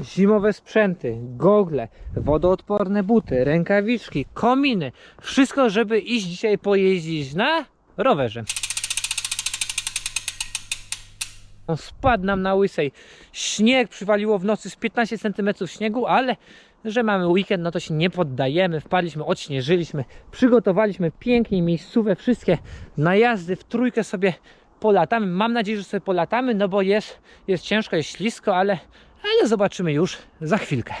zimowe sprzęty, gogle, wodoodporne buty, rękawiczki, kominy. Wszystko, żeby iść dzisiaj pojeździć na rowerze. On Spadł nam na łysej. Śnieg przywaliło w nocy z 15 cm śniegu, ale że mamy weekend, no to się nie poddajemy. Wpadliśmy, odśnieżyliśmy, przygotowaliśmy pięknie miejscówę, wszystkie najazdy w trójkę sobie polatamy. Mam nadzieję, że sobie polatamy, no bo jest, jest ciężko, jest ślisko, ale, ale zobaczymy już za chwilkę.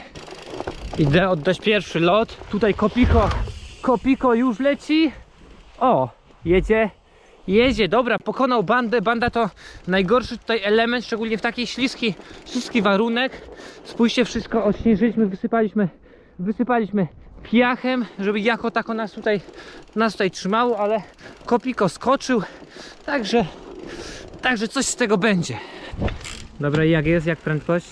Idę oddać pierwszy lot. Tutaj Kopiko, Kopiko już leci. O, jedzie, jedzie, dobra, pokonał bandę. Banda to najgorszy tutaj element, szczególnie w takiej śliski, śliski warunek. Spójrzcie, wszystko odśnieżyliśmy, wysypaliśmy, wysypaliśmy piachem, żeby jako tako nas tutaj, nas tutaj trzymało, ale Kopiko skoczył, także, także coś z tego będzie. Dobra, jak jest, jak prędkość?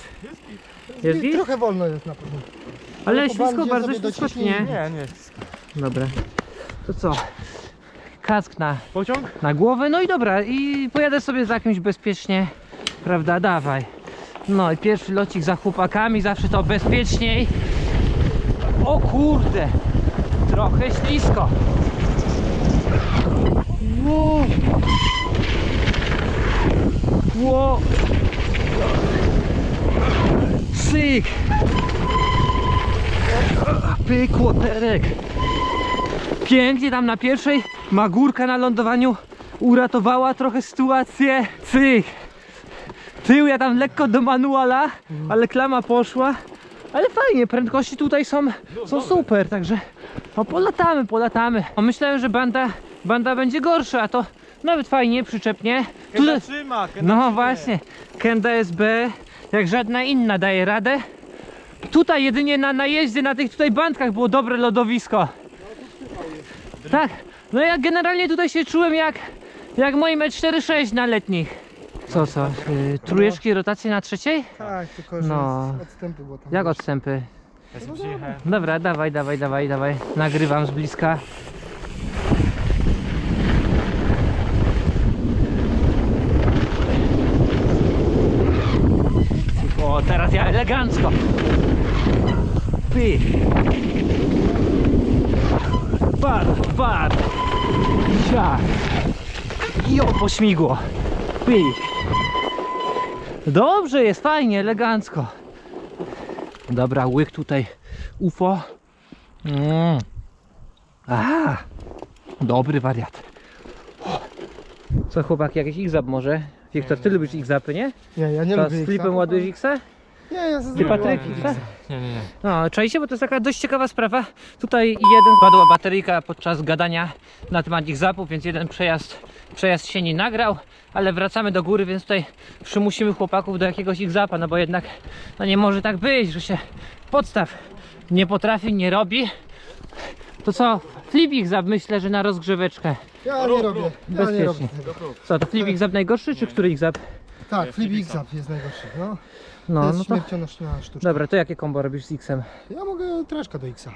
Jest git? Trochę wolno jest na pewno. Ale po ślisko, bandzie bardzo sobie ślisko, czy dociśnij. nie? Nie, nie. Dobra. To co? Kask na, Pociąg? na głowę, no i dobra, i pojadę sobie za kimś bezpiecznie, prawda, dawaj. No i pierwszy locik za chłopakami, zawsze to bezpieczniej. O kurde, trochę ślisko. Wow. Wow. Syk. Pyk, łoterek. Pięknie tam na pierwszej Magórka na lądowaniu uratowała trochę sytuację. Cyk. Tył ja tam lekko do manuala, ale klama poszła. Ale fajnie, prędkości tutaj są, są super, także no polatamy, polatamy. O, myślałem, że banda, banda będzie gorsza, a to nawet fajnie, przyczepnie. Kenda trzyma, Kenda No trzyma. właśnie, Kenda SB jak żadna inna daje radę. Tutaj jedynie na najeździe na tych tutaj bandkach było dobre lodowisko. Tak, no ja generalnie tutaj się czułem jak, jak moim E46 na letnich. Co, co, yy, trójeczki rotacje na trzeciej? Tak, tylko że No. z odstępy było tam. Jak odstępy? Dobra, dawaj, dawaj, dawaj, dawaj. Nagrywam z bliska. Ja elegancko. Py. Bar, bar. Siak. I o, pośmigło. Py. Dobrze, jest fajnie, elegancko. Dobra, łyk tutaj UFO. Mm. A, dobry wariat. Co chłopaki, jakiś X-Zap może? Wiktor, ty lubisz X-Zapy, nie? Nie, ja nie To lubię z ich flipem sam. ładujesz X-a? Nie, ja Ty. Patryk. X-a? Nie, nie, nie. No, czajcie, bo to jest taka dość ciekawa sprawa. Tutaj jeden spadła bateryjka podczas gadania na temat ich zapów, więc jeden przejazd, przejazd się nie nagrał, ale wracamy do góry, więc tutaj przymusimy chłopaków do jakiegoś ich zapa, no bo jednak no nie może tak być, że się podstaw nie potrafi, nie robi. To co, flip ich zap myślę, że na rozgrzeweczkę. Ja nie robię. Ja nie robię Bezpiecznie. tego. Co, to flip ich zap najgorszy, czy który ich zap? Tak, flip X-Up jest najgorszy. No. to No, jest no to... śmiercionośna sztuczka. Dobra, to jakie kombo robisz z X-em? Ja mogę traszka do X-a.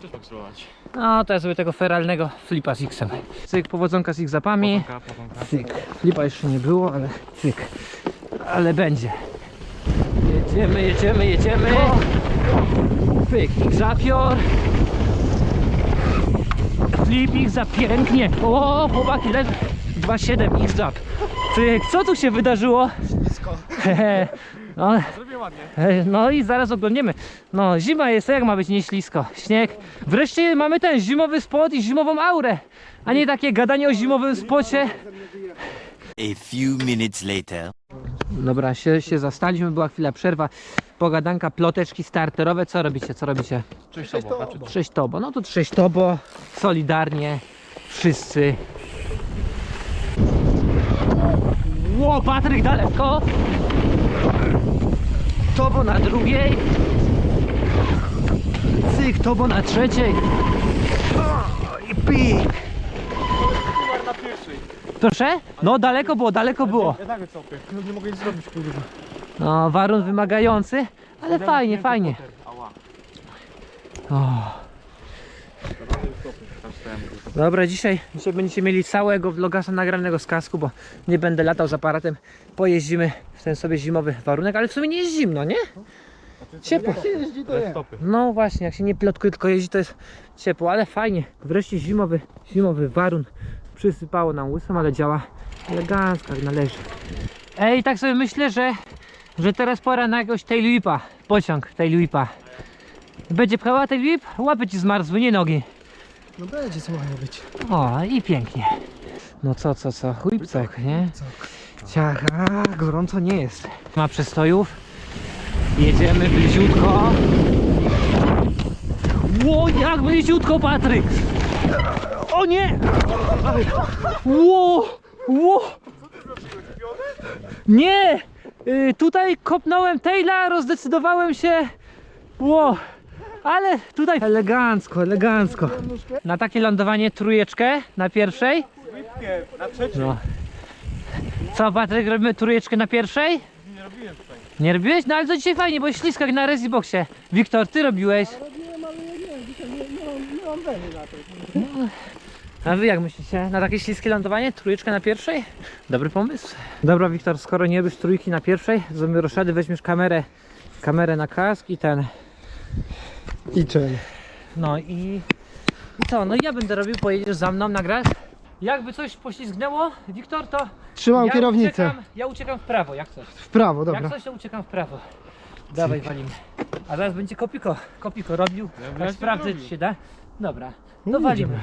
Też mogę spróbować. No, to ja sobie tego feralnego flipa z X-em. Cyk, powodzonka z ich zapami. Potonka, potonka. Cyk. Flipa jeszcze nie było, ale cyk. Ale będzie. Jedziemy, jedziemy, jedziemy. Pyk, ich zapior. Flip za pięknie. O, chłopaki, leży. 2,7 ich Cyk, co tu się wydarzyło? Blisko. Hehe. No, Zrobię ładnie. e, no i zaraz oglądniemy. No, zima jest, jak ma być nieślisko? Śnieg. Wreszcie mamy ten zimowy spot i zimową aurę. A nie takie gadanie o zimowym spocie. A few minutes later. Dobra, się, się zastaliśmy, była chwila przerwa. Pogadanka, ploteczki starterowe. Co robicie? Co robicie? Cześć, Sobo. Znaczy, Trześć tobo. No to trześć tobo. Solidarnie. Wszyscy. Ło, Patryk daleko. Tobo na drugiej. Cyk, tobo na trzeciej. O, I pik. Na pierwszej. Proszę? No daleko było, daleko było. Ja tak. No, nie mogę nic zrobić. No, warun wymagający, ale fajnie, fajnie. Ała. O. Dobra, dzisiaj, dzisiaj będziecie mieli całego vlogasa nagranego z kasku, bo nie będę latał z aparatem. Pojeździmy w ten sobie zimowy warunek, ale w sumie nie jest zimno, nie? Ciepło. Jeździ to. No właśnie, jak się nie plotkuje, tylko jeździ, to jest ciepło, ale fajnie. Wreszcie zimowy, zimowy warun. Przysypało nam łysą, ale działa elegancko, jak należy. Ej, tak sobie myślę, że, że teraz pora na jakiegoś tailwhipa. Pociąg tailwhipa. Będzie pchała tailwhip? Łapy ci zmarzły, nie nogi. No będzie co ma być. O, i pięknie. No co, co, co? Whipcok, nie? Co? Ciach, a, gorąco nie jest. Ma przestojów. Jedziemy bliziutko. Ło, jak bliziutko, Patryk! O nie! Ło, ło! Nie! Y, tutaj kopnąłem Taila, rozdecydowałem się. Ło! Ale tutaj elegancko, elegancko. Na takie lądowanie trójeczkę na pierwszej. Na trzeciej. No. Co Patryk, robimy trójeczkę na pierwszej? Nie robiłem tutaj. Nie robiłeś? No ale to dzisiaj fajnie, bo jest ślisko jak na Reziboxie. Wiktor, ty robiłeś. Robiłem, ale ja nie wiem, dzisiaj nie, nie, mam, nie mam weny na to. A wy jak myślicie? Na takie śliskie lądowanie? Trójeczka na pierwszej? Dobry pomysł. Dobra Wiktor, skoro nie robisz trójki na pierwszej, zrobimy roszady, weźmiesz kamerę, kamerę na kask i ten. I czym? No i... I co? No i ja będę robił, pojedziesz za mną, nagrasz? Jakby coś poślizgnęło, Wiktor, to Trzymam ja kierownicę. Uciekam, ja uciekam w prawo, jak coś. W prawo, dobra. Jak coś to uciekam w prawo. Dawaj walimy. A zaraz będzie kopiko. Kopiko robił. Ja Teraz bym sprawdzę czy się da. Dobra. No No walimy.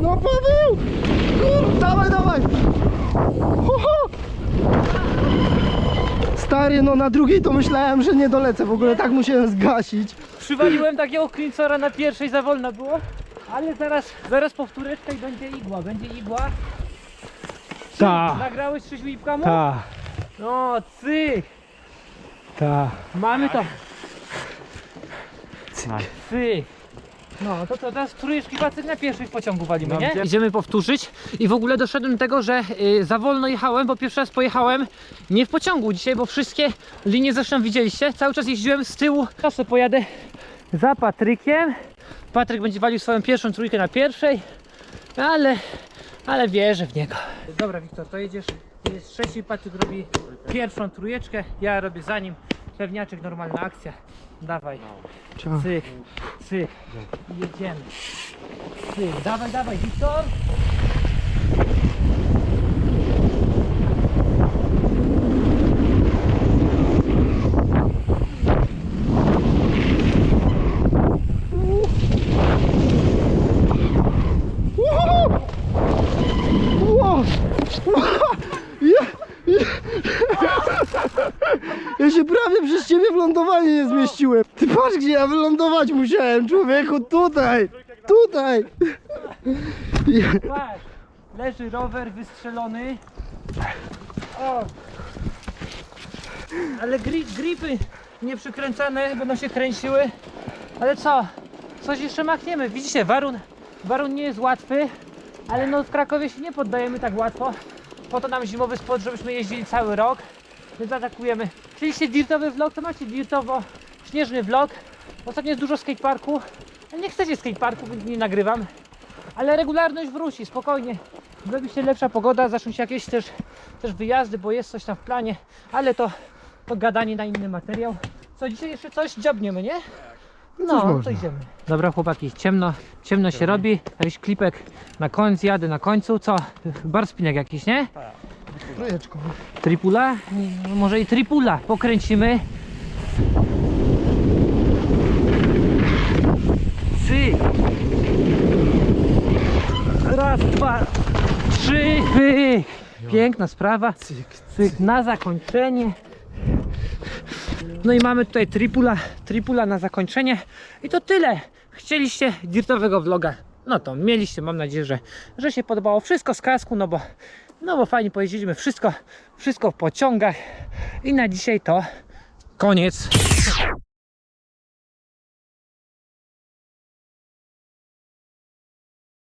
No Paweł! Kur, dawaj, dawaj! Ho, ho! Stary, no na drugiej to myślałem, że nie dolecę. W ogóle tak musiałem zgasić. Przywaliłem takiego klincora na pierwszej za wolno było. Ale zaraz, zaraz powtóreczka i będzie igła. Będzie igła. Ta, Nagrałeś trzeźwipka mu? ta, No cyk. ta. Mamy to. Cyk. Cyk. No to co, teraz trójeczki pacy na pierwszej w pociągu walimy, No, nie? Idziemy powtórzyć i w ogóle doszedłem do tego, że y, za wolno jechałem, bo pierwszy raz pojechałem nie w pociągu dzisiaj, bo wszystkie linie zresztą widzieliście. Cały czas jeździłem z tyłu. Teraz sobie pojadę za Patrykiem. Patryk będzie walił swoją pierwszą trójkę na pierwszej, ale, ale wierzę w niego. Dobra Wiktor, to jedziesz, jedziesz trzeci, Patryk robi pierwszą trójeczkę, ja robię za nim. Pewniaczek, normalna akcja. Dawaj. Ciao. Cyk, cyk. Jedziemy. Cyk. Dawaj, dawaj, Wiktor. Ło! Ja, ja, ja się prawie przez ciebie w lądowanie nie zmieściłem. Ty gdzie ja wylądować musiałem, człowieku, tutaj, tutaj. Patrz. Leży rower wystrzelony. O. Ale gri, gripy nie przykręcane, będą się kręciły. Ale co? Coś jeszcze machniemy. Widzicie, warun, warun nie jest łatwy, ale no w Krakowie się nie poddajemy tak łatwo. Po to nam zimowy spot, żebyśmy jeździli cały rok. Więc atakujemy. Chcieliście dirtowy vlog, to macie dirtowo-śnieżny vlog. Ostatnio jest dużo skateparku. Nie chcecie skateparku, więc nie nagrywam. Ale regularność wróci, spokojnie. Zrobi się lepsza pogoda, zaczną się jakieś też, też wyjazdy, bo jest coś tam w planie, ale to, to gadanie na inny materiał. Co, dzisiaj jeszcze coś dziabniemy, nie? No, to można. idziemy. Dobra chłopaki, ciemno, ciemno się robi, jakiś klipek na końcu, jadę na końcu, co? Bar spinek jakiś, nie? trójeczką. Tripula? No, Może i tripula pokręcimy. Cyk. Raz, dwa, trzy. Piękna sprawa. Cyk. Cyk na zakończenie. No i mamy tutaj tripula, tripula na zakończenie. I to tyle. Chcieliście dirtowego vloga. No to mieliście, mam nadzieję, że, że się podobało. Wszystko z kasku, no bo, no bo fajnie pojeździliśmy. Wszystko, wszystko w pociągach. I na dzisiaj to koniec.